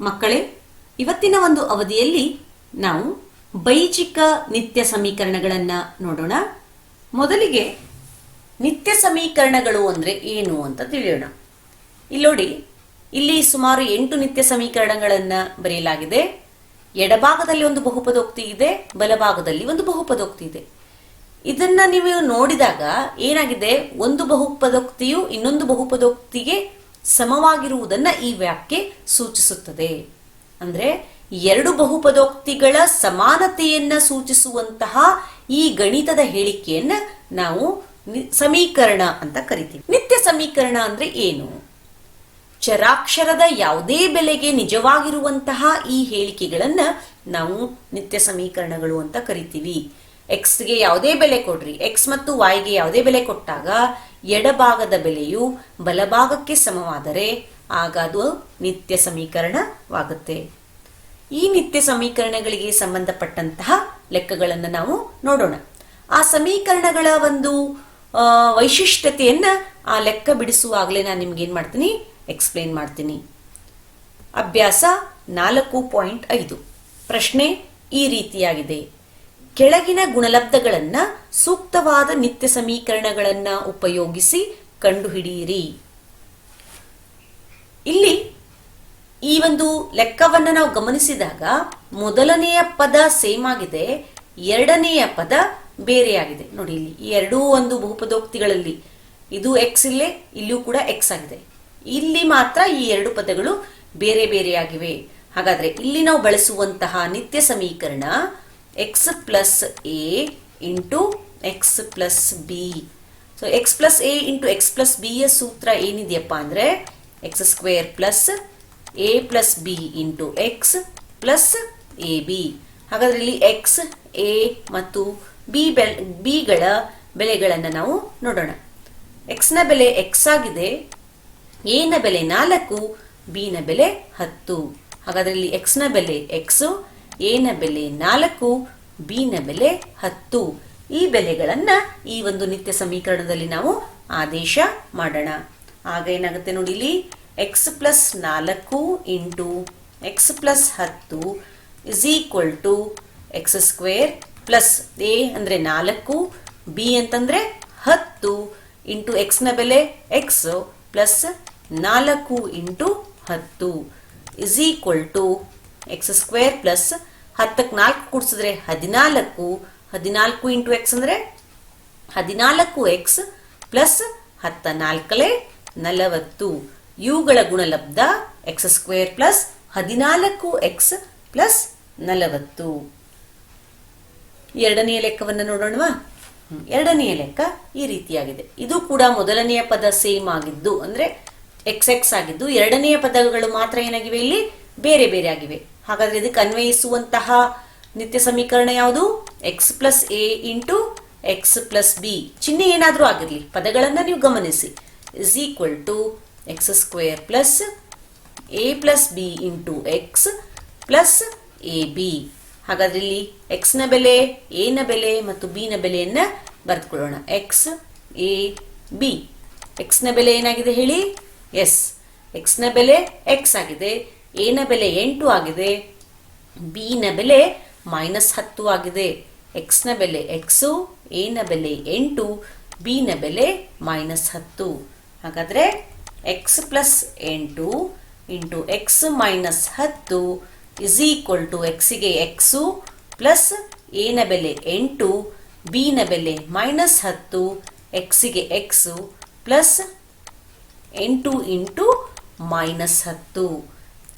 ಮಕ್ಕಳೇ, ಇವತ್ತಿನ ಒಂದು ಅವಧಿಯಲ್ಲಿ ನಾವು ಬೈಜಿಕ ನಿತ್ಯ ಸಮೀಕರಣಗಳನ್ನ ನೋಡೋಣ. ಮೊದಲಿಗೆ ನಿತ್ಯ ಸಮೀಕರಣಗಳು ಅಂದ್ರೆ ಏನು ಅಂತ ತಿಳಿಯೋಣ. ಇಲ್ಲಿ ನೋಡಿ, ಇಲ್ಲಿ ಸುಮಾರು ಎಂಟು ನಿತ್ಯ ಸಮೀಕರಣಗಳನ್ನ ಬರೆಯಲಾಗಿದೆ. ಎಡಭಾಗದಲ್ಲಿ ಒಂದು ಬಹುಪದೋಕ್ತಿ ಇದೆ, ಬಲಭಾಗದಲ್ಲಿ ಒಂದು ಬಹುಪದೋಕ್ತಿ ಇದೆ. ಇದನ್ನ ನೀವು ನೋಡಿದಾಗ ಏನಾಗಿದೆ? ಒಂದು ಬಹುಪದೋಕ್ತಿಯು ಇನ್ನೊಂದು ಬಹುಪದೋಕ್ತಿಗೆ ಸಮವಾಗಿರುವುದನ್ನ ಈ ವ್ಯಾಖ್ಯೆ ಸೂಚಿಸುತ್ತದೆ. ಅಂದರೆ ಎರಡು ಬಹುಪದೋಕ್ತಿಗಳ ಸಮಾನತೆಯನ್ನ ಸೂಚಿಸುವಂತಹ ಈ ಗಣಿತದ ಹೇಳಿಕೆಯನ್ನ ನಾವು ಸಮೀಕರಣ ಅಂತ ಕರಿತೀವಿ. ನಿತ್ಯ ಸಮೀಕರಣ ಅಂದ್ರೆ ಏನು? ಚರಾಕ್ಷರದ ಯಾವುದೇ ಬೆಲೆಗೆ ನಿಜವಾಗಿರುವಂತಹ ಈ ಹೇಳಿಕೆಗಳನ್ನ ನಾವು ನಿತ್ಯ ಸಮೀಕರಣಗಳು ಅಂತ ಕರಿತೀವಿ. ಎಕ್ಸ್ಗೆ ಯಾವುದೇ ಬೆಲೆ ಕೊಡ್ರಿ. ಎಕ್ಸ್ ಮತ್ತು ವೈಗೆ ಯಾವುದೇ ಬೆಲೆ ಕೊಟ್ಟಾಗ ಎಡಭಾಗದ ಬೆಲೆಯು ಬಲಭಾಗಕ್ಕೆ ಸಮವಾದರೆ ಆಗ ಅದು ನಿತ್ಯ ಸಮೀಕರಣವಾಗುತ್ತೆ. ಈ ನಿತ್ಯ ಸಮೀಕರಣಗಳಿಗೆ ಸಂಬಂಧಪಟ್ಟಂತಹ ಲೆಕ್ಕಗಳನ್ನು ನಾವು ನೋಡೋಣ. ಆ ಸಮೀಕರಣಗಳ ಒಂದು ವೈಶಿಷ್ಟ್ಯತೆಯನ್ನ ಆ ಲೆಕ್ಕ ಬಿಡಿಸುವಾಗಲೇ ನಾನು ನಿಮ್ಗೆ ಏನ್ ಮಾಡ್ತೀನಿ? ಎಕ್ಸ್ಪ್ಲೇನ್ ಮಾಡ್ತೀನಿ. ಅಭ್ಯಾಸ ನಾಲ್ಕು ಪಾಯಿಂಟ್ ಐದು. ಪ್ರಶ್ನೆ ಈ ರೀತಿಯಾಗಿದೆ. ಕೆಳಗಿನ ಗುಣಲಬ್ಧಗಳನ್ನ ಸೂಕ್ತವಾದ ನಿತ್ಯ ಸಮೀಕರಣಗಳನ್ನ ಉಪಯೋಗಿಸಿ ಕಂಡುಹಿಡಿಯಿರಿ. ಇಲ್ಲಿ ಈ ಒಂದು ಲೆಕ್ಕವನ್ನು ನಾವು ಗಮನಿಸಿದಾಗ ಮೊದಲನೆಯ ಪದ ಸೇಮ್ ಆಗಿದೆ, ಎರಡನೆಯ ಪದ ಬೇರೆಯಾಗಿದೆ ನೋಡಿ, ಇಲ್ಲಿ ಈ ಎರಡೂ ಒಂದು ಬಹುಪದೋಕ್ತಿಗಳಲ್ಲಿ ಇದು ಎಕ್ಸ್ ಇಲ್ಲೇ, ಇಲ್ಲಿಯೂ ಕೂಡ ಎಕ್ಸ್ ಆಗಿದೆ. ಇಲ್ಲಿ ಮಾತ್ರ ಈ ಎರಡು ಪದಗಳು ಬೇರೆ ಬೇರೆಯಾಗಿವೆ ಹಾಗಾದ್ರೆ ಇಲ್ಲಿ ನಾವು ಬಳಸುವಂತಹ ನಿತ್ಯ ಸಮೀಕರಣ X plus A into X plus B so X plus A into X plus B ಯ ಸೂತ್ರ ಏನಿದೆಯಪ್ಪ ಅಂದ್ರೆ X square plus A plus B into X plus A B ಹಾಗಾದ್ರೆ ಇಲ್ಲಿ ಎಕ್ಸ್ ಎ ಮತ್ತು ಬಿ ಬೆಲ್ ಬಿಗಳ ಬೆಲೆಗಳನ್ನು ನಾವು ನೋಡೋಣ. ಎಕ್ಸ್ನ ಬೆಲೆ ಎಕ್ಸ್ ಆಗಿದೆ ಎನ ಬೆಲೆ ನಾಲ್ಕು ಬಿನ ಬೆಲೆ ಹತ್ತು. ಹಾಗಾದ್ರೆ ಇಲ್ಲಿ ಎಕ್ಸ್ನ ಬೆಲೆ ಎಕ್ಸ್ ಎ ನ ಬೆಲೆ ನಾಲ್ಕು ಬಿ ನ ಬೆಲೆ ಹತ್ತು. ಈ ಬೆಲೆಗಳನ್ನ ಈ ಒಂದು ನಿತ್ಯ ಸಮೀಕರಣದಲ್ಲಿ ನಾವು ಆದೇಶ ಮಾಡೋಣ. ಆಗ ಏನಾಗುತ್ತೆ ನೋಡಿ ಇಲ್ಲಿ ಎಕ್ಸ್ ಪ್ಲಸ್ ನಾಲ್ಕು ಇಂಟು ಎಕ್ಸ್ ಪ್ಲಸ್ ಹತ್ತು is equal to X square plus A ಅಂದ್ರೆ ನಾಲ್ಕು ಬಿ ಅಂತಂದ್ರೆ ಹತ್ತು ಇಂಟು ಎಕ್ಸ್ನ ಬೆಲೆ ಎಕ್ಸ್ ಪ್ಲಸ್ ನಾಲ್ಕು ಇಂಟು ಹತ್ತು is equal to X square plus ಹತ್ತಕ್ಕೆ ನಾಲ್ಕು ಕೂಡಿಸಿದ್ರೆ ಹದಿನಾಲ್ಕು ಹದಿನಾಲ್ಕು ಇಂಟು ಎಕ್ಸ್ ಅಂದರೆ ಹದಿನಾಲ್ಕು ಎಕ್ಸ್ ಪ್ಲಸ್ ಹತ್ತ ನಾಲ್ಕಲೇ ನಲವತ್ತು. ಇವುಗಳ ಗುಣಲಬ್ಧ ಎಕ್ಸ್ ಸ್ಕ್ವೇರ್ ಪ್ಲಸ್ ಹದಿನಾಲ್ಕು ಎಕ್ಸ್ ಪ್ಲಸ್ ನಲವತ್ತು. ಎರಡನೆಯ ಲೆಕ್ಕವನ್ನು ನೋಡೋಣವಾ? ಎರಡನೆಯ ಲೆಕ್ಕ ಈ ರೀತಿಯಾಗಿದೆ. ಇದು ಕೂಡ ಮೊದಲನೆಯ ಪದ ಸೇಮ್ ಆಗಿದ್ದು, ಅಂದ್ರೆ ಎಕ್ಸ್ ಎಕ್ಸ್ ಆಗಿದ್ದು ಎರಡನೆಯ ಪದಗಳು ಮಾತ್ರ ಏನಾಗಿವೆ ಇಲ್ಲಿ? ಬೇರೆ ಬೇರೆ ಆಗಿವೆ. ಹಾಗಾದ್ರೆ ಇದಕ್ಕೆ ಅನ್ವಯಿಸುವಂತಹ ನಿತ್ಯ ಸಮೀಕರಣ ಯಾವುದು? X plus A into X plus B ಚಿಹ್ನೆ ಏನಾದರೂ ಆಗಿರಲಿ, ಪದಗಳನ್ನು ನೀವು ಗಮನಿಸಿ. Is equal to X square plus A plus B into X plus A B ಹಾಗಾದ್ರೆ ಇಲ್ಲಿ ಎಕ್ಸ್ನ ಬೆಲೆ ಎನ ಬೆಲೆ ಮತ್ತು ಬಿನ ಬೆಲೆಯನ್ನ ಬರೆದುಕೊಳ್ಳೋಣ. ಎಕ್ಸ್ ಎ ಬಿ ಎಕ್ಸ್ನ ಬೆಲೆ ಏನಾಗಿದೆ ಹೇಳಿ? ಎಸ್ ಎಕ್ಸ್ನ ಬೆಲೆ ಎಕ್ಸ್ ಆಗಿದೆ. ಎ ನ ಬೆಲೆ ಎಂಟು ಆಗಿದೆ ಬಿ ನ ಬೆಲೆ ಮೈನಸ್ ಹತ್ತು ಆಗಿದೆ. ಎಕ್ಸ್ನ ಬೆಲೆ ಎಕ್ಸು ಎ ನ ಬೆಲೆ ಎಂಟು ಬಿ ನ ಬೆಲೆ ಮೈನಸ್ ಹತ್ತು. ಹಾಗಾದ್ರೆ ಎಕ್ಸ್ ಪ್ಲಸ್ ಎಂಟು ಇಂಟು ಎಕ್ಸ್ ಮೈನಸ್ ಹತ್ತು ಇಸ್ ಈಕ್ವಲ್ ಟು ಎಕ್ಸಿಗೆ ಎಕ್ಸು ಪ್ಲಸ್ ಎ ನ ಬೆಲೆ ಎಂಟು ಬಿ ನ ಬೆಲೆ ಮೈನಸ್ ಹತ್ತು ಎಕ್ಸಿಗೆ ಎಕ್ಸು ಪ್ಲಸ್ ಎಂಟು ಇಂಟು ಮೈನಸ್ ಹತ್ತು.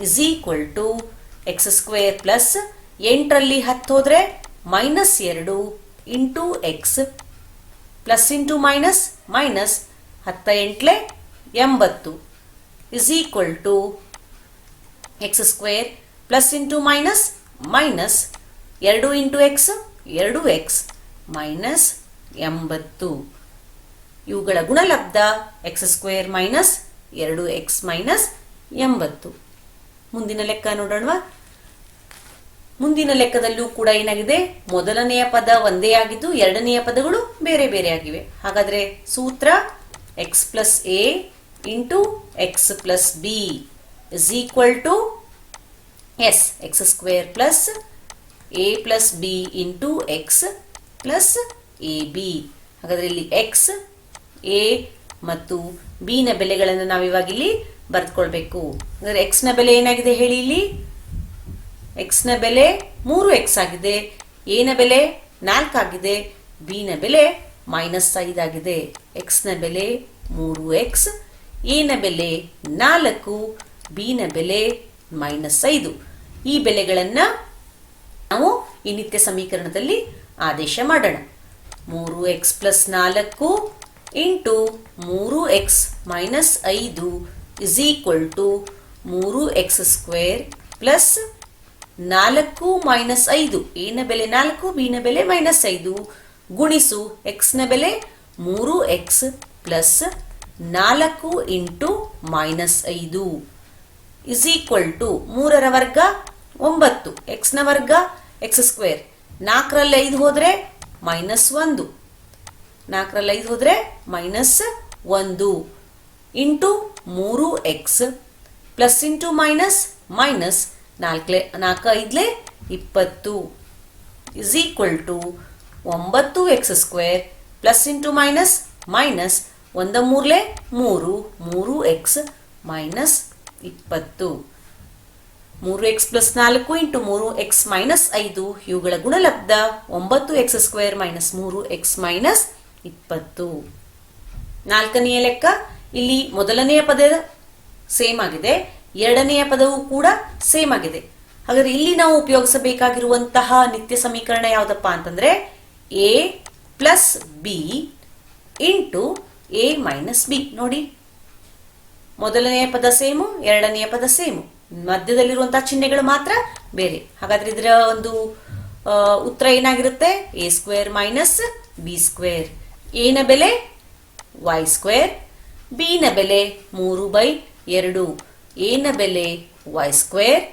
Is equal to X square plus ಎಂಟರಲ್ಲಿ ಹತ್ತು ಹೋದ್ರೆ ಮೈನಸ್ ಎರಡು into X plus into minus minus ಹತ್ತ ಎಂಟ್ಲೆ ಎಂಬತ್ತು is equal to X square plus into minus minus ಎರಡು ಇಂಟು ಎಕ್ಸ್ ಎರಡು ಎಕ್ಸ್ ಮೈನಸ್ ಎಂಬತ್ತು. ಇವುಗಳ ಗುಣಲಬ್ಧ ಎಕ್ಸ್ ಸ್ಕ್ವೇರ್ ಮೈನಸ್ ಎರಡು ಎಕ್ಸ್ ಮೈನಸ್ ಎಂಬತ್ತು. ಮುಂದಿನ ಲೆಕ್ಕ ನೋಡೋಣವಾ? ಮುಂದಿನ ಲೆಕ್ಕದಲ್ಲೂ ಕೂಡ ಏನಾಗಿದೆ? ಮೊದಲನೆಯ ಪದ ಒಂದೇ ಆಗಿದ್ದು ಎರಡನೆಯ ಪದಗಳು ಬೇರೆ ಬೇರೆ ಆಗಿವೆ. ಹಾಗಾದ್ರೆ ಸೂತ್ರ X plus A into X plus B is equal to S X square plus A plus B into X plus A B ಹಾಗಾದ್ರೆ ಇಲ್ಲಿ ಎಕ್ಸ್ ಎ ಮತ್ತು ಬಿ ನ ಬೆಲೆಗಳನ್ನು ನಾವಿವಾಗಿಲ್ಲಿ ಬರೆದುಕೊಳ್ಬೇಕು. ಅಂದರೆ ಎಕ್ಸ್ನ ಬೆಲೆ ಏನಾಗಿದೆ ಹೇಳಿ ಇಲ್ಲಿ? ಎಕ್ಸ್ನ ಬೆಲೆ ಮೂರು ಎಕ್ಸ್ ಆಗಿದೆ. ಎ ನ ಬೆಲೆ ನಾಲ್ಕಾಗಿದೆ ಬಿ ನ ಬೆಲೆ ಮೈನಸ್ ಐದಾಗಿದೆ ಎಕ್ಸ್ನ ಬೆಲೆ ಮೂರು ಎಕ್ಸ್ ಎ ನ ಬೆಲೆ ನಾಲ್ಕು ಬಿ ನ ಬೆಲೆ ಮೈನಸ್ ಐದು. ಈ ಬೆಲೆಗಳನ್ನು ನಾವು ಈ ನಿತ್ಯ ಸಮೀಕರಣದಲ್ಲಿ ಆದೇಶ ಮಾಡೋಣ. ಮೂರು ಎಕ್ಸ್ ಪ್ಲಸ್ ನಾಲ್ಕು ಇಂಟು ಮೂರು ಎಕ್ಸ್ ಮೈನಸ್ ಐದು. ಇಸ್ ಈಕ್ವಲ್ ಟು ಮೂರು ಎಕ್ಸ್ ಸ್ಕ್ವೇರ್ ಪ್ಲಸ್ ನಾಲ್ಕು ಮೈನಸ್ ಐದು. ಎನ ಬೆಲೆ ನಾಲ್ಕು ಬಿನ ಬೆಲೆ ಮೈನಸ್ ಐದು. ಗುಣಿಸು ಎಕ್ಸ್ನ ಬೆಲೆ ಮೂರು ಎಕ್ಸ್ ಪ್ಲಸ್ ನಾಲ್ಕು ಇಂಟು ಮೈನಸ್ ಐದು. ಇಸ್ ಈಕ್ವಲ್ ಟು ಮೂರರ ವರ್ಗ ಒಂಬತ್ತು. ಎಕ್ಸ್ನ ವರ್ಗ ಎಕ್ಸ್ ಸ್ಕ್ವೇರ್ ನಾಲ್ಕರಲ್ಲಿ ಐದು ಹೋದ್ರೆ ಮೈನಸ್ ಒಂದು. ನಾಲ್ಕರಲ್ಲಿ ಐದು ಹೋದ್ರೆ ಮೈನಸ್ ಒಂದು. ಇಂಟು ಮೂರು X plus into minus minus ನಾಲ್ಕಲೆ ನಾಲ್ಕು ಐದ್ಲೆ ಇಪ್ಪತ್ತು. ಇಸ್ ಈಕ್ವಲ್ ಟು ಒಂಬತ್ತು X square plus into minus minus ಒಂದ ಮೂರ್ಲೆ ಮೂರು ಮೂರು ಎಕ್ಸ್ ಮೈನಸ್ ಇಪ್ಪತ್ತು. ಮೂರು ಎಕ್ಸ್ ಪ್ಲಸ್ ನಾಲ್ಕು ಇಂಟು ಮೂರು ಎಕ್ಸ್ ಮೈನಸ್ ಐದು, ಇವುಗಳ ಗುಣಲಬ್ಧ ಒಂಬತ್ತು ಎಕ್ಸ್ ಸ್ಕ್ವೇರ್ ಮೈನಸ್ ಮೂರು ಎಕ್ಸ್ ಮೈನಸ್ ಇಪ್ಪತ್ತು. ನಾಲ್ಕನೆಯ ಲೆಕ್ಕ ಇಲ್ಲಿ ಮೊದಲನೆಯ ಪದ ಸೇಮ್ ಆಗಿದೆ, ಎರಡನೆಯ ಪದವು ಕೂಡ ಸೇಮ್ ಆಗಿದೆ. ಹಾಗಾದ್ರೆ ಇಲ್ಲಿ ನಾವು ಉಪಯೋಗಿಸಬೇಕಾಗಿರುವಂತಹ ನಿತ್ಯ ಸಮೀಕರಣ ಯಾವುದಪ್ಪ ಅಂತಂದ್ರೆ A plus B into A minus B ನೋಡಿ, ಮೊದಲನೆಯ ಪದ ಸೇಮು ಎರಡನೆಯ ಪದ ಸೇಮು ಮಧ್ಯದಲ್ಲಿರುವಂತಹ ಚಿಹ್ನೆಗಳು ಮಾತ್ರ ಬೇರೆ. ಹಾಗಾದ್ರೆ ಇದರ ಒಂದು ಉತ್ತರ ಏನಾಗಿರುತ್ತೆ? A square minus B square ಎನ ಬೆಲೆ ವೈ ಸ್ಕ್ವೇರ್ ಬಿ ನ ಬೆಲೆ ಮೂರು ಬೈ ಎರಡು ಎನ ಬೆಲೆ ವೈ ಸ್ಕ್ವೇರ್,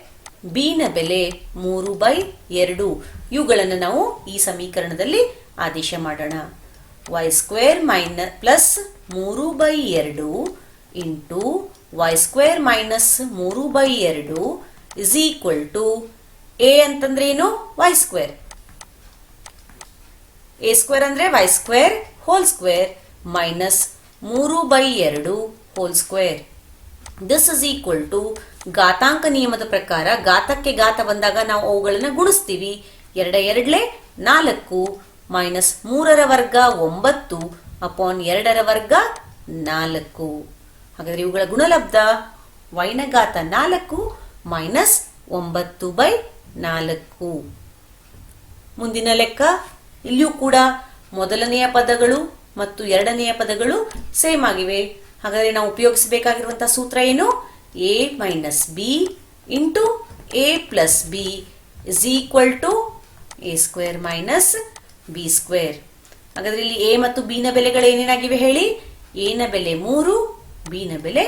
ಬಿ ನ ಬೆಲೆ ಮೂರು ಬೈ ಎರಡು. ಇವುಗಳನ್ನು ನಾವು ಈ ಸಮೀಕರಣದಲ್ಲಿ ಆದೇಶ ಮಾಡೋಣ. ವೈ ಸ್ಕ್ವೇರ್ ಮೈನ, ಪ್ಲಸ್ ಮೂರು ಬೈ ಎರಡು ಇಂಟು ವೈ ಸ್ಕ್ವೇರ್ ಮೈನಸ್ ಮೂರು ಬೈ ಎರಡು ಇಸ್ ಈಕ್ವಲ್ ಟು ಎ ಅಂತಂದ್ರೆ ಏನು ವೈ ಸ್ಕ್ವೇರ್. ಎ ಸ್ಕ್ವೇರ್ ಅಂದ್ರೆ Y square whole square minus ಮೂರು ಬೈ ಎರಡು whole square this is equal to ಘಾತಾಂಕ ನಿಯಮದ ಪ್ರಕಾರ ಘಾತಕ್ಕೆ ಘಾತ ಬಂದಾಗ ನಾವು ಅವುಗಳನ್ನು ಗುಣಿಸ್ತೀವಿ. ಎರಡ ಎರಡ್ಲೆ ನಾಲ್ಕು ಮೈನಸ್ ಮೂರರ ವರ್ಗ ಒಂಬತ್ತು ಅಪಾನ್ ಎರಡರ ವರ್ಗ ನಾಲ್ಕು. ಹಾಗಾದ್ರೆ ಇವುಗಳ ಗುಣಲಬ್ಧ ವೈನ ಘಾತ ನಾಲ್ಕು ಮೈನಸ್ ಒಂಬತ್ತು ಬೈ ನಾಲ್ಕು. ಮುಂದಿನ ಲೆಕ್ಕ ಇಲ್ಲಿಯೂ ಕೂಡ ಮೊದಲನೆಯ ಪದಗಳು ಮತ್ತು ಎರಡನೆಯ ಪದಗಳು ಸೇಮ್ ಆಗಿವೆ. ಹಾಗಾದರೆ ನಾವು ಉಪಯೋಗಿಸಬೇಕಾಗಿರುವಂತಹ ಸೂತ್ರ ಏನು? A minus B into A plus B is equal to A square minus B square ಹಾಗಾದ್ರೆ ಇಲ್ಲಿ ಎ ಮತ್ತು ಬಿ ನ ಬೆಲೆಗಳು ಏನೇನಾಗಿವೆ ಹೇಳಿ? ಎ ನ ಬೆಲೆ ಮೂರು ಬಿ ನ ಬೆಲೆ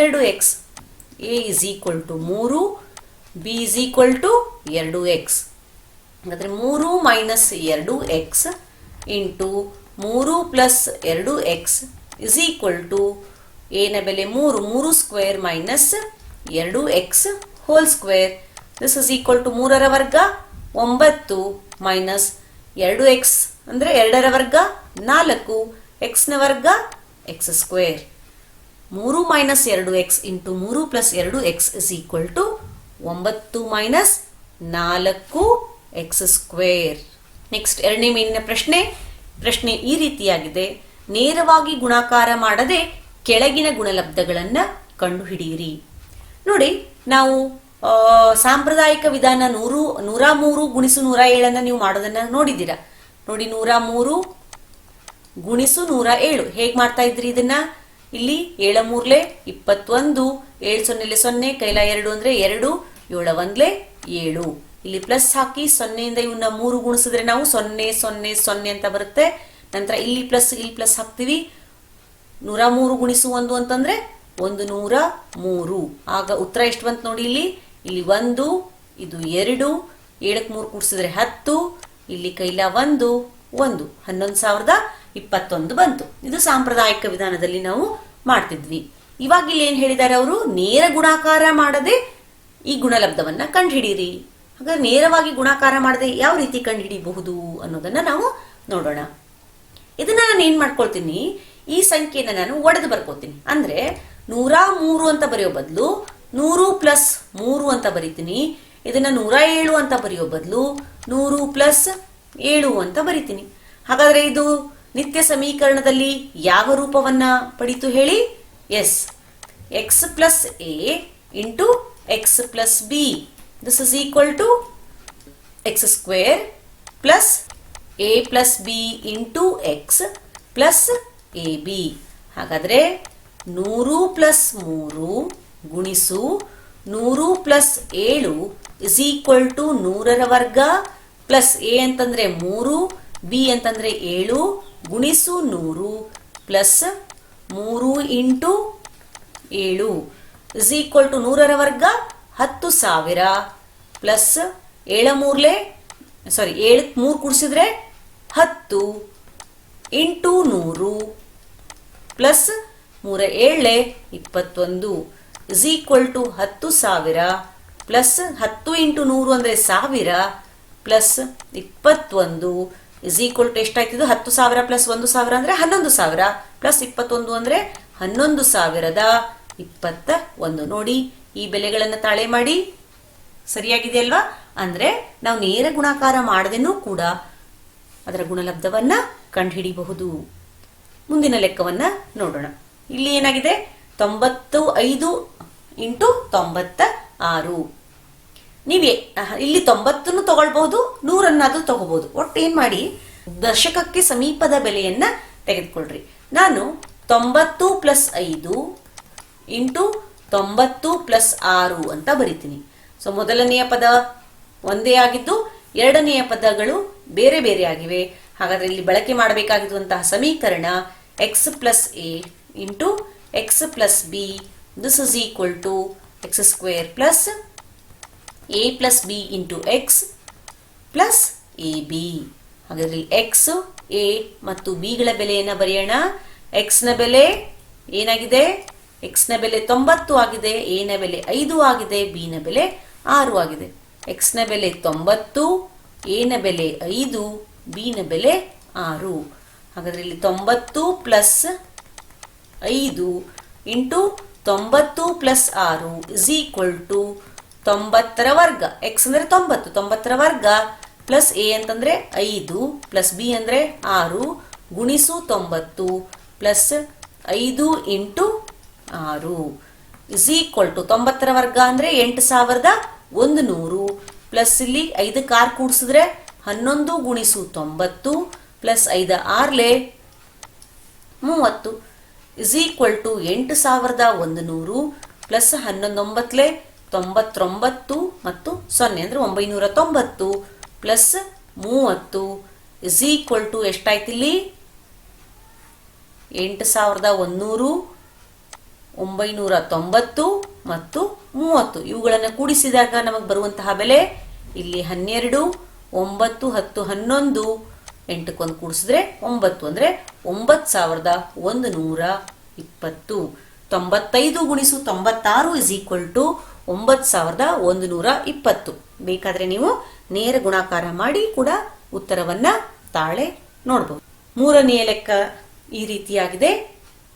ಎರಡು X A is equal to ಮೂರು ಬಿ ಇಸ್ ಈಕ್ವಲ್ ಟು ಎರಡು ಎಕ್ಸ್ ಹಾಗಾದ್ರೆ ಮೂರು ಮೈನಸ್ ಎರಡು ಎಕ್ಸ್ ಇಂಟು ಮೂರು ಪ್ಲಸ್ ಎರಡು ಎಕ್ಸ್ ಇಸ್ ಈಕ್ವಲ್ ಟು ಏನ ಬೆಲೆ ಮೂರು ಮೂರು ಸ್ಕ್ವೇರ್ ಮೈನಸ್ ಎರಡು X whole square. This is equal to ಮೂರರ ವರ್ಗ, ಒಂಬತ್ತು ಮೈನಸ್ ಎರಡು ಎಕ್ಸ್ ಅಂದರೆ ಎರಡರ ವರ್ಗ, ನಾಲ್ಕು ಎಕ್ಸ್ನ ವರ್ಗ, ಎಕ್ಸ್ ಸ್ಕ್ವೇರ್. ಮೂರು ಮೈನಸ್ ಎರಡು ಎಕ್ಸ್ ಇಂಟು ಮೂರು ಪ್ಲಸ್ ಎರಡು ಎಕ್ಸ್ ಇಸ್ ಈಕ್ವಲ್ ಟು ಒಂಬತ್ತು ಮೈನಸ್ ನಾಲ್ಕು ಎಕ್ಸ್ ಸ್ಕ್ವೇರ್. ನೆಕ್ಸ್ಟ್ ಎರಡನೇ ಮೇಲಿನ ಪ್ರಶ್ನೆ. ಪ್ರಶ್ನೆ ಈ ರೀತಿಯಾಗಿದೆ. ನೇರವಾಗಿ ಗುಣಾಕಾರ ಮಾಡದೆ ಕೆಳಗಿನ ಗುಣಲಬ್ಧಗಳನ್ನು ಕಂಡುಹಿಡಿಯಿರಿ. ನೋಡಿ, ನಾವು ಸಾಂಪ್ರದಾಯಿಕ ವಿಧಾನ ನೂರು ನೂರ ಮೂರು ಗುಣಿಸು ನೂರ ಏಳನ್ನು ನೀವು ಮಾಡೋದನ್ನ ನೋಡಿದ್ದೀರಾ? ನೋಡಿ ನೂರ ಮೂರು ಗುಣಿಸು ನೂರ ಏಳು ಹೇಗೆ ಮಾಡ್ತಾ ಇದ್ರಿ ಇದನ್ನ? ಇಲ್ಲಿ ಏಳ ಮೂರ್ಲೆ ಇಪ್ಪತ್ತೊಂದು, ಏಳು ಸೊನ್ನೆಲೆ ಸೊನ್ನೆ, ಕೈಲ ಎರಡು ಅಂದ್ರೆ ಎರಡು, ಏಳ ಒಂದ್ಲೆ ಏಳು. ಇಲ್ಲಿ ಪ್ಲಸ್ ಹಾಕಿ ಸೊನ್ನೆಯಿಂದ ಇವನ್ನ ಮೂರು ಗುಣಿಸಿದ್ರೆ ನಾವು ಸೊನ್ನೆ ಸೊನ್ನೆ ಸೊನ್ನೆ ಅಂತ ಬರುತ್ತೆ. ನಂತರ ಇಲ್ಲಿ ಪ್ಲಸ್ ಇಲ್ಲಿ ಪ್ಲಸ್ ಹಾಕ್ತೀವಿ. ನೂರ ಮೂರು ಗುಣಿಸು ಒಂದು ಅಂತಂದ್ರೆ ಒಂದು ನೂರ ಮೂರು. ಆಗ ಉತ್ತರ ಎಷ್ಟು ಬಂತು ನೋಡಿ ಇಲ್ಲಿ? ಇಲ್ಲಿ ಒಂದು, ಇದು ಎರಡು ಏಳಕ್ಕೆ ಮೂರು ಕೂಡಿಸಿದ್ರೆ ಹತ್ತು, ಇಲ್ಲಿ ಕೈಲ ಒಂದು ಒಂದು. ಹನ್ನೊಂದು ಸಾವಿರದ ಇಪ್ಪತ್ತೊಂದು ಬಂತು. ಇದು ಸಾಂಪ್ರದಾಯಿಕ ವಿಧಾನದಲ್ಲಿ ನಾವು ಮಾಡ್ತಿದ್ವಿ. ಇವಾಗ ಇಲ್ಲಿ ಏನ್ ಹೇಳಿದ್ದಾರೆ ಅವರು? ನೇರ ಗುಣಾಕಾರ ಮಾಡದೆ ಈ ಗುಣಲಬ್ಧವನ್ನ ಕಂಡುಹಿಡೀರಿ. ಹಾಗಾದ್ರೆ ನೇರವಾಗಿ ಗುಣಾಕಾರ ಮಾಡದೆ ಯಾವ ರೀತಿ ಕಂಡುಹಿಡಿಯಬಹುದು ಅನ್ನೋದನ್ನ ನಾವು ನೋಡೋಣ. ಇದನ್ನ ನಾನು ಏನ್ ಮಾಡ್ಕೊಳ್ತೀನಿ? ಈ ಸಂಖ್ಯೆನ ನಾನು ಒಡೆದು ಬರ್ಕೋತೀನಿ. ಅಂದ್ರೆ ನೂರ ಮೂರು ಅಂತ ಬರೆಯೋ ಬದಲು ನೂರು ಪ್ಲಸ್ ಮೂರು ಅಂತ ಬರಿತೀನಿ. ಇದನ್ನ ನೂರ ಏಳು ಅಂತ ಬರೆಯೋ ಬದಲು ನೂರು ಪ್ಲಸ್ ಏಳು ಅಂತ ಬರಿತೀನಿ. ಹಾಗಾದ್ರೆ ಇದು ನಿತ್ಯ ಸಮೀಕರಣದಲ್ಲಿ ಯಾವ ರೂಪವನ್ನ ಪಡಿತು ಹೇಳಿ? Yes. X plus A into X plus B. This is equal to X square plus A plus B into X plus A B ಹಾಗಾದರೆ ನೂರು ಪ್ಲಸ್ ಮೂರು ಗುಣಿಸು ನೂರು ಪ್ಲಸ್ ಏಳು ಇಸ್ ಈಕ್ವಲ್ ಟು ನೂರರ ವರ್ಗ ಪ್ಲಸ್ ಎ ಅಂತಂದರೆ ಮೂರು ಬಿ ಅಂತಂದರೆ ಏಳು ಗುಣಿಸು ನೂರು ಪ್ಲಸ್ ಮೂರು ಇಂಟು ಏಳು ಇಸ್ ಈಕ್ವಲ್ ಟು ನೂರರ ವರ್ಗ ಹತ್ತು ಸಾವಿರ. ಪ್ಲಸ್ ಏಳ ಮೂರ್ಲೆ ಸಾರಿ ಏಳು ಮೂರು ಕೂಡಿಸಿದ್ರೆ ಹತ್ತು ಇಂಟು ನೂರು ಪ್ಲಸ್ ಮೂರ ಏಳೆ ಇಪ್ಪತ್ತೊಂದು ಇಸ್ ಈಕ್ವಲ್ ಟು ಹತ್ತು ಸಾವಿರ ಪ್ಲಸ್ ಹತ್ತು ಇಂಟು ನೂರು ಅಂದರೆ ಸಾವಿರ ಪ್ಲಸ್ ಇಪ್ಪತ್ತೊಂದು ಇಸ್ ಈಕ್ವಲ್ ಟು ಎಷ್ಟಾಯ್ತಿದ್ದು ಹತ್ತು ಸಾವಿರ ಪ್ಲಸ್ ಒಂದು ಸಾವಿರ ಅಂದರೆ ಹನ್ನೊಂದು ಸಾವಿರ ಪ್ಲಸ್ ಇಪ್ಪತ್ತೊಂದು ಅಂದರೆ ಹನ್ನೊಂದು ಸಾವಿರದ ಇಪ್ಪತ್ತ ಒಂದು ನೋಡಿ ಈ ಬೆಲೆಗಳನ್ನು ತಾಳೆ ಮಾಡಿ. ಸರಿಯಾಗಿದೆ ಅಲ್ವಾ ಅಂದ್ರೆ ನಾವು ನೇರ ಗುಣಾಕಾರ ಮಾಡದೇನೂ ಕೂಡ ಅದರ ಗುಣಲಬ್ಧವನ್ನ ಕಂಡುಹಿಡಿಯಬಹುದು ಮುಂದಿನ ಲೆಕ್ಕವನ್ನ ನೋಡೋಣ. ಇಲ್ಲಿ ಏನಾಗಿದೆ? ತೊಂಬತ್ತು ಐದು ಇಂಟು ತೊಂಬತ್ತ ಆರು. ನೀವೇ ಇಲ್ಲಿ ತೊಂಬತ್ತನ್ನು ತಗೊಳ್ಬಹುದು, ನೂರನ್ನಾದ್ರೂ ತಗೋಬಹುದು ಒಟ್ಟು ಏನ್ ಮಾಡಿ? ದಶಕಕ್ಕೆ ಸಮೀಪದ ಬೆಲೆಯನ್ನ ತೆಗೆದುಕೊಳ್ರಿ. ನಾನು ತೊಂಬತ್ತು ಪ್ಲಸ್ ಐದು ಇಂಟು ತೊಂಬತ್ತು ಪ್ಲಸ್ ಆರು ಅಂತ ಬರಿತೀನಿ. ಸೊ ಮೊದಲನೆಯ ಪದ ಒಂದೇ ಆಗಿದ್ದು ಎರಡನೆಯ ಪದಗಳು ಬೇರೆ ಬೇರೆ ಆಗಿವೆ. ಹಾಗಾದ್ರೆ ಇಲ್ಲಿ ಬಳಕೆ ಮಾಡಬೇಕಾಗಿರುವಂತಹ ಸಮೀಕರಣ X plus A into X plus B this is equal to X square plus A plus B into X plus A B ಹಾಗಾದ್ರೆ ಎಕ್ಸ್ ಎ ಮತ್ತು ಬಿಗಳ ಬೆಲೆಯನ್ನು ಬರೆಯೋಣ. ಎಕ್ಸ್ನ ಬೆಲೆ ಏನಾಗಿದೆ? ಎಕ್ಸ್ನ ಬೆಲೆ ತೊಂಬತ್ತು ಆಗಿದೆ ಎ ನ ಬೆಲೆ ಐದು ಆಗಿದೆ ಬಿ ನ ಬೆಲೆ ಆರು ಆಗಿದೆ. ಎಕ್ಸ್ನ ಬೆಲೆ ತೊಂಬತ್ತು ಎ ನ ಬೆಲೆ ಐದು ಬಿ ನ ಬೆಲೆ ಆರು. ಹಾಗಾದ್ರೆ ಇಲ್ಲಿ ತೊಂಬತ್ತು ಪ್ಲಸ್ ಐದು ಇಂಟು ತೊಂಬತ್ತು ಪ್ಲಸ್ ಆರು ಇಸ್ ಈಕ್ವಲ್ ಟು ತೊಂಬತ್ತರ ವರ್ಗ. ಎಕ್ಸ್ ಅಂದ್ರೆ ತೊಂಬತ್ತು, ತೊಂಬತ್ತರ ವರ್ಗ ಪ್ಲಸ್ ಎ ಅಂತಂದ್ರೆ ಐದು ಪ್ಲಸ್ ಬಿ ಅಂದ್ರೆ ಆರು, ಗುಣಿಸು ತೊಂಬತ್ತು ಪ್ಲಸ್ ಐದು ಇಂಟು ಆರು. ಇಸ್ ಈಕ್ವಲ್ ಟು ತೊಂಬತ್ತರ ವರ್ಗ ಅಂದ್ರೆ ಎಂಟು ಸಾವಿರದ ಒಂದು ನೂರು ಪ್ಲಸ್ ಇಲ್ಲಿ ಐದು ಕಾರ್ ಕೂಡಿಸಿದ್ರೆ ಹನ್ನೊಂದು ಗುಣಿಸು ತೊಂಬತ್ತು. ಪ್ಲಸ್ ಐದ ಆರ್ಲೆ ಮೂವತ್ತು. ಇಸ್ ಈಕ್ವಲ್ ಟು ಎಂಟು ಸಾವಿರದ ಒಂದು ನೂರು ಪ್ಲಸ್ ಹನ್ನೊಂದೊಂಬತ್ತಲೆ ತೊಂಬತ್ತೊಂಬತ್ತು ಮತ್ತು ಸೊನ್ನೆ ಅಂದರೆ ಒಂಬೈನೂರ ತೊಂಬತ್ತು. ಪ್ಲಸ್ ಮೂವತ್ತು. ಇಸ್ ಈಕ್ವಲ್ ಟು ಎಷ್ಟಾಯ್ತಿಲ್ಲಿ ಎಂಟು ಸಾವಿರದ ಒಂದೂರು ಒಂಬೈನೂರ ತೊಂಬತ್ತು ಮತ್ತು ಮೂವತ್ತು. ಇವುಗಳನ್ನು ಕೂಡಿಸಿದಾಗ ನಮಗೆ ಬರುವಂತಹ ಬೆಲೆ ಇಲ್ಲಿ ಹನ್ನೆರಡು, ಒಂಬತ್ತು, ಹತ್ತು, ಹನ್ನೊಂದು, ಎಂಟಕ್ಕೊಂದು ಕೂಡಿಸಿದ್ರೆ ಒಂಬತ್ತು ಅಂದರೆ ಒಂಬತ್ತು ಸಾವಿರದ ಒಂದು ನೂರ ಇಪ್ಪತ್ತು. ತೊಂಬತ್ತೈದು ಗುಣಿಸು ತೊಂಬತ್ತಾರು ಇಸ್ ಈಕ್ವಲ್ ಟು ಒಂಬತ್ತು ಸಾವಿರದ ಒಂದು ನೂರ ಇಪ್ಪತ್ತು. ಬೇಕಾದರೆ ನೀವು ನೇರ ಗುಣಾಕಾರ ಮಾಡಿ ಕೂಡ ಉತ್ತರವನ್ನು ತಾಳೆ ನೋಡ್ಬೋದು. ಮೂರನೆಯ ಲೆಕ್ಕ ಈ ರೀತಿಯಾಗಿದೆ.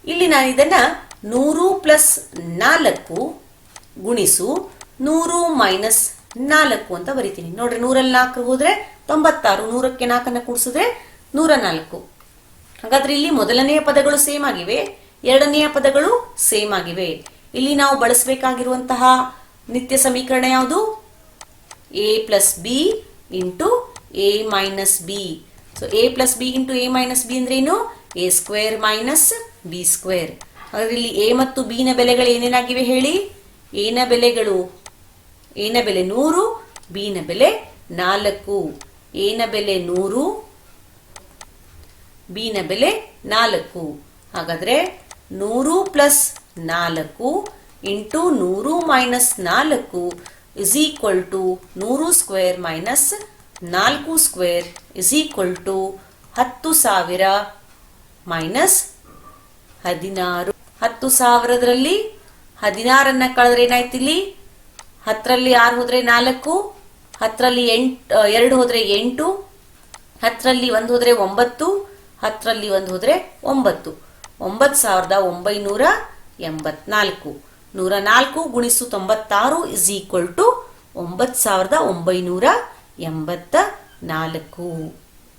ಇಲ್ಲಿ ನಾನು ಇದನ್ನ ನೂರು ಪ್ಲಸ್ ನಾಲ್ಕು ಗುಣಿಸು ನೂರು ಮೈನಸ್ ನಾಲ್ಕು ಅಂತ ಬರಿತೀನಿ. ನೋಡ್ರಿ, ನೂರಲ್ಲಿ ನಾಲ್ಕು ಹೋದ್ರೆ ತೊಂಬತ್ತಾರು, ನೂರಕ್ಕೆ ನಾಲ್ಕನ್ನ ಕೂಡಿಸಿದ್ರೆ ನೂರ ನಾಲ್ಕು. ಹಾಗಾದ್ರೆ ಇಲ್ಲಿ ಮೊದಲನೆಯ ಪದಗಳು ಸೇಮ್ ಆಗಿವೆ, ಎರಡನೆಯ ಪದಗಳು ಸೇಮ್ ಆಗಿವೆ. ಇಲ್ಲಿ ನಾವು ಬಳಸಬೇಕಾಗಿರುವಂತಹ ನಿತ್ಯ ಸಮೀಕರಣ ಯಾವುದು? A plus B into A minus B so A plus B into A minus B ಅಂದ್ರೆ ಏನು? A square minus B square ಹಾಗಾದ್ರೆ ಇಲ್ಲಿ ಎ ಮತ್ತು ಬಿ ನ ಬೆಲೆಗಳು ಏನೇನಾಗಿವೆ ಹೇಳಿ? ಏನ ಬೆಲೆಗಳು. ಏನ ಬೆಲೆ ನೂರು, ಬಿ ನ ಬೆಲೆ ನಾಲ್ಕು. ಏನ ಬೆಲೆ ನೂರು, ಬಿ ನ ಬೆಲೆ ನಾಲ್ಕು. ಹಾಗಾದ್ರೆ ನೂರು ಪ್ಲಸ್ ನಾಲ್ಕು ಇಂಟು ನೂರು ಮೈನಸ್ ನಾಲ್ಕು ಇಸ್ ಈಕ್ವಲ್ ಟು ನೂರು ಸ್ಕ್ವೇರ್ ಮೈನಸ್ ನಾಲ್ಕು ಸ್ಕ್ವೇರ್ ಇಸ್ ಈಕ್ವಲ್ ಟು ಹತ್ತು ಸಾವಿರ ಮೈನಸ್ ಹದಿನಾರು. ಹತ್ತು ಸಾವಿರದ್ರಲ್ಲಿ ಹದಿನಾರನ್ನ ಕಳೆದ್ರೆ ಏನಾಯ್ತು ಇಲ್ಲಿ ಹತ್ತರಲ್ಲಿ ಆರು ಹೋದ್ರೆ ನಾಲ್ಕು, ಹತ್ತರಲ್ಲಿ ಎಂಟು ಎರಡು ಹೋದ್ರೆ ಎಂಟು, ಹತ್ತರಲ್ಲಿ ಒಂದು ಹೋದ್ರೆ ಒಂಬತ್ತು, ಹತ್ತರಲ್ಲಿ ಒಂದು ಹೋದ್ರೆ ಒಂಬತ್ತು. ಒಂಬತ್ತು ಸಾವಿರದ ಒಂಬೈನೂರ ಎಂಬತ್ನಾಲ್ಕು. ನೂರ ನಾಲ್ಕು ಗುಣಿಸು ತೊಂಬತ್ತಾರು ಇಸ್ ಈಕ್ವಲ್ ಟು ಒಂಬತ್ತು ಸಾವಿರದ ಒಂಬೈನೂರ ಎಂಬತ್ತ ನಾಲ್ಕು.